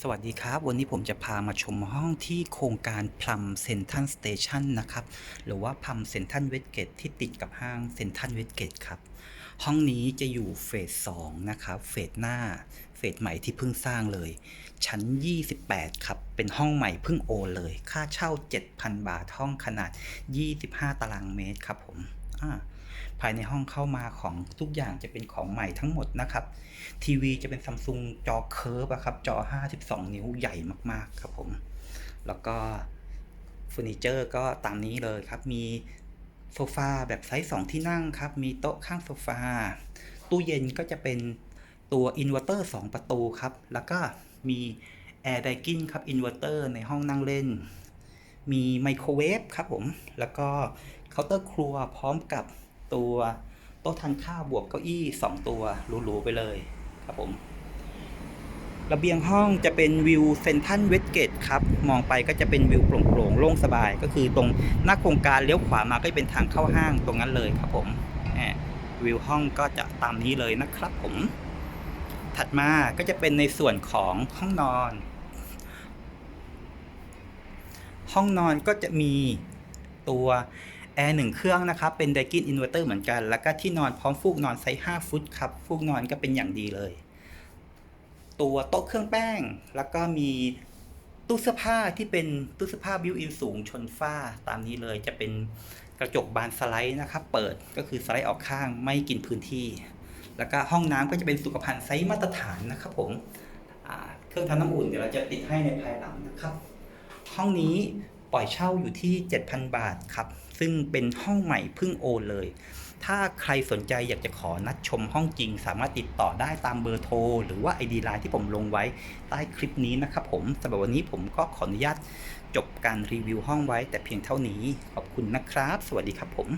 สวัสดีครับ วันนี้ผมจะพามาชมห้องที่โครงการพลัมเซนทันสเตชันนะครับ หรือว่าพลัมเซนทันเวสเกตที่ติดกับห้างเซนทันเวสเกตครับ ห้องนี้จะอยู่เฟส2นะครับ เฟสหน้า เฟสใหม่ที่เพิ่งสร้างเลย ชั้น 28 ครับ เป็นห้องใหม่เพิ่งโอนเลย ค่าเช่า 7,000 บาทห้องขนาด 25 ตารางเมตรครับผมอ่า ภายในห้องเข้ามาของทุกอย่างจะเป็นของใหม่ทั้งหมดนะครับ ทีวีจะเป็นซัมซุงจอเคิร์ฟอะครับจอ 52 นิ้วใหญ่มากๆครับผม แล้วก็เฟอร์นิเจอร์ก็ตามนี้เลยครับ มีโซฟาแบบไซส์2ที่นั่งครับ มีโต๊ะข้างโซฟา ตู้เย็นก็จะเป็นตัวอินเวอร์เตอร์2ประตูครับ แล้วก็มีแอร์ไดกินครับอินเวอร์เตอร์ในห้องนั่งเล่น มีไมโครเวฟครับผม แล้วก็เคาน์เตอร์ครัวพร้อมกับ ตัว โต๊ะทานข้าวบวกเก้าอี้ 2 ตัวหรูๆไปเลยครับผมระเบียงห้องจะเป็นวิวเซนทันเวสเกตครับ มองไปก็จะเป็นวิวโปร่งๆโล่งสบาย ก็คือตรงหน้าโครงการเลี้ยวขวามาก็เป็นทางเข้าห้างตรงนั้นเลยครับผมแหมวิวห้องก็จะตามนี้เลยนะครับผม ถัดมาก็จะเป็นในส่วนของห้องนอน ห้องนอนก็จะมีตัว แอร์หนึ่งเครื่องนะครับ เป็นไดกินอินเวอร์เตอร์เหมือนกัน แล้วก็ที่นอนพร้อมฟูกนอนไซส์5ฟุตครับ ฟูกนอนก็เป็นอย่างดีเลย ตัวโต๊ะเครื่องแป้ง แล้วก็มีตู้เสื้อผ้าที่เป็นตู้เสื้อผ้าบิวอินสูงชนฝ้าตามนี้เลยจะเป็นกระจกบานสไลด์นะครับ เปิดก็คือสไลด์ออกข้างไม่กินพื้นที่ แล้วก็ห้องน้ำก็จะเป็นสุขภัณฑ์ไซส์มาตรฐานนะครับผมเครื่องทำน้ำอุ่นเดี๋ยวเราจะติดให้ในภายหลังนะครับ ห้องนี้ ปล่อยเช่าอยู่ที่ 7,000 บาทครับ ซึ่งเป็นห้องใหม่เพิ่งโอนเลย ถ้าใครสนใจอยากจะขอนัดชมห้องจริง สามารถติดต่อได้ตามเบอร์โทร หรือว่า ID ไลน์ที่ผมลงไว้ใต้คลิปนี้นะครับผมสำหรับวันนี้ผมก็ขออนุญาตจบการรีวิวห้องไว้แต่เพียงเท่านี้ ขอบคุณนะครับ สวัสดีครับผม